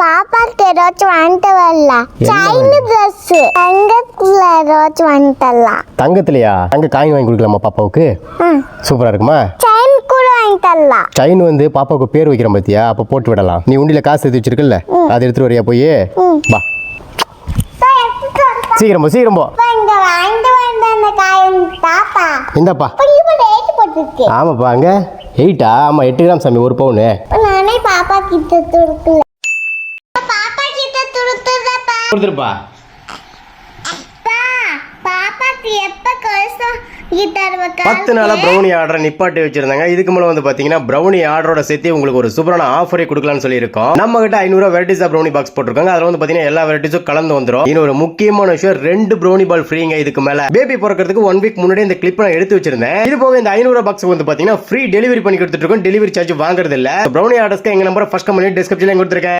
பாப்பாக்கு ஏதாச்சும் வாங்கிட்டு வரலாம் சைனு ட்ரெஸ் தங்கத்துல ஏதாச்சும் வரலாம் தங்கத்துலையா? தங்க காயின் வாங்கி கொடுக்கலாமா பாப்பாவுக்கு? ம் சூப்பராக இருக்குமா? செயின் கூட வாங்கிட்டு வரலாம் செயின் வந்து பாப்பாவுக்கு பேர் வைக்கிறோம் பார்த்தியா அப்போ போட்டு விடலாம். நீ உண்டியில் காசு எடுத்து வச்சிருக்கல அதை எடுத்துட்டு வரியா போய்? வா. சீக்கிரம் போ சீக்கிரம் போ. இந்தாப்பா. ஆமாப்பா அங்கே. எயிட்டா ஆமாம் எட்டு கிராம் சாமி ஒரு பவுனு. நானே பாப்பா கிட்ட துடுத்துறப்பா கொடுத்துருப்பா. பத்து நாளாக ப்ரௌனி ஆர்டரை நிப்பாட்டி வச்சிருந்தாங்க. இதுக்கு மேலே வந்து பார்த்தீங்கன்னா ப்ரௌனி ஆர்டரோட சேர்த்து உங்களுக்கு ஒரு சூப்பரான ஆஃபரே கொடுக்கலாம்னு சொல்லியிருக்கோம். நம்ம கிட்ட ஐநூறுரூவா வெரைட்டிஸ் ஆஃப் ப்ரௌனி பாக்ஸ் போட்டிருக்காங்க. அதில் வந்து பார்த்தீங்கன்னா எல்லா வெரைட்டிஸும் கலந்து வந்துடும் இன்னும் ஒரு முக்கியமான விஷயம் ரெண்டு ப்ரௌனி பால் ஃப்ரீங்க இதுக்கு மேலே. பேபி பிறக்கிறதுக்கு ஒன் வீக் முன்னாடி இந்த கிளிப் நான் எடுத்து வச்சிருந்தேன். இது போக இந்த ஐநூறு பாக்ஸ் வந்து பார்த்தீங்கன்னா ஃப்ரீ டெலிவரி பண்ணி கொடுத்துட்டு இருக்கோம். டெலிவரி சார்ஜ் வாங்குறது இல்ல ப்ரௌனி ஆர்டர்ஸ்க்கு எங்க நம்பர் ஃபர்ஸ்ட் கம்பெனி டிஸ்கிரிப்ஷன்ல கொடுத்துருக்கேன்.